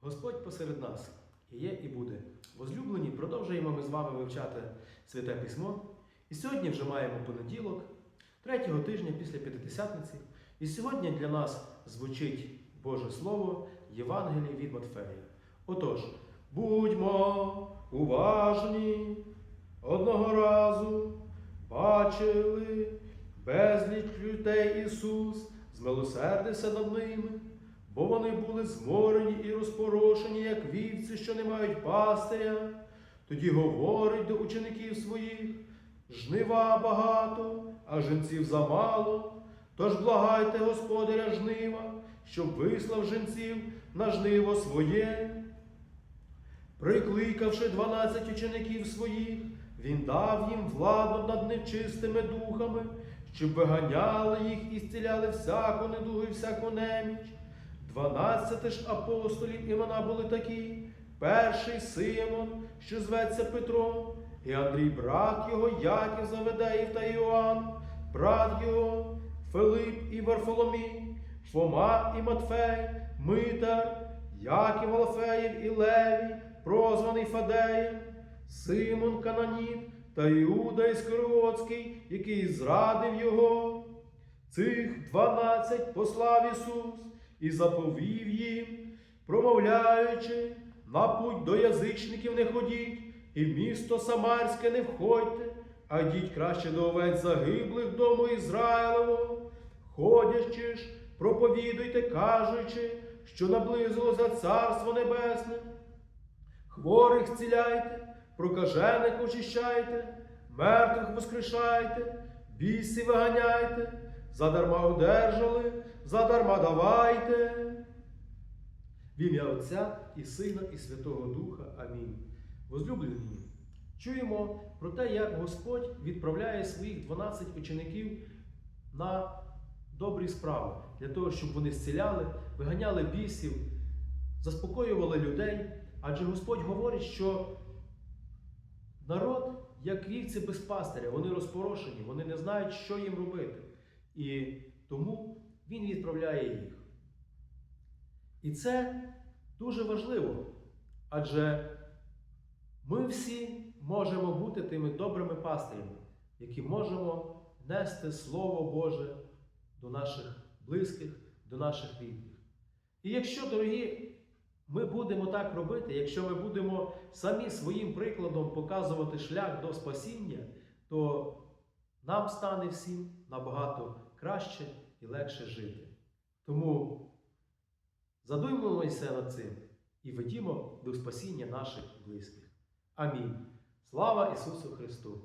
Господь посеред нас є, і буде. Возлюблені, продовжуємо ми з вами вивчати Святе Письмо. І сьогодні вже маємо понеділок, третього тижня після П'ятидесятниці. І сьогодні для нас звучить Боже Слово Євангеліє від Матфея. Отож, будьмо уважні, одного разу бачили безліч людей Ісус, змилосердився над ними, бо вони були зморені і розпорошені, як вівці, що не мають пастиря. Тоді говорить до учеників своїх, жнива багато, а жінців замало. Тож благайте Господаря жнива, щоб вислав жінців на жниво своє. Прикликавши дванадцять учеників своїх, він дав їм владу над нечистими духами, щоб виганяли їх і зціляли всяку недугу і всяку неміч. Дванадцяти ж апостолів імена були такі: перший Симон, що зветься Петром, і Андрій, брат його, Яків Заведеїв та Іоанн, брат його, Филип і Варфоломій, Фома і Матфей, Митар, Яків Алфеєв і Левій, прозваний Фадеєм, Симон Кананін та Іуда Іскариотський, який зрадив його. Цих дванадцять послав Ісус і заповів їм, промовляючи, на путь до язичників не ходіть, і в місто Самарське не входьте, а йдіть краще до овець загиблих дому Ізраїлевого. Ходячи ж, проповідуйте, кажучи, що наблизилося Царство Небесне. Хворих зціляйте, прокажених очищайте, мертвих воскрешайте, бісів виганяйте, задарма одержали, задарма давайте. В ім'я Отця і Сина, і Святого Духа. Амінь. Возлюблені, чуємо про те, як Господь відправляє своїх 12 учеників на добрі справи для того, щоб вони зціляли, виганяли бісів, заспокоювали людей. Адже Господь говорить, що народ, як вівці без пастиря, вони розпорошені, вони не знають, що їм робити. І тому Він відправляє їх. І це дуже важливо, адже ми всі можемо бути тими добрими пастирями, які можемо нести Слово Боже до наших близьких, до наших рідних. І якщо, дорогі, ми будемо так робити, якщо ми будемо самі своїм прикладом показувати шлях до спасіння, то нам стане всім набагато краще і легше жити. Тому задумуємося над цим і ведімо до спасіння наших близьких. Амінь. Слава Ісусу Христу!